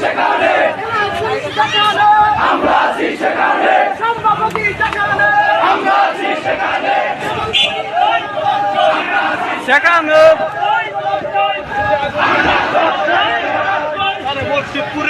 সেখানে। আমরা আছি সেখানে। আমরা আছি সেখানে। সেখানে। মসজিদপুরে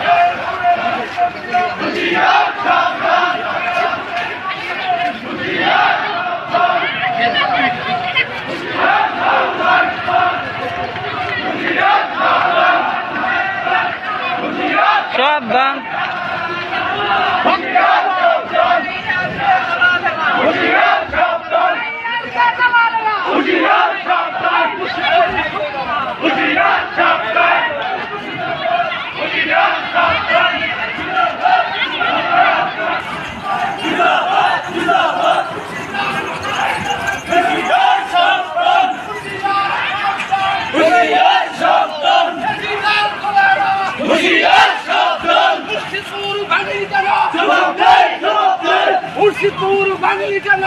সাবধান হুশিয়ার বাঙালি কেন মুর্শিদপুর বাঙালি কেন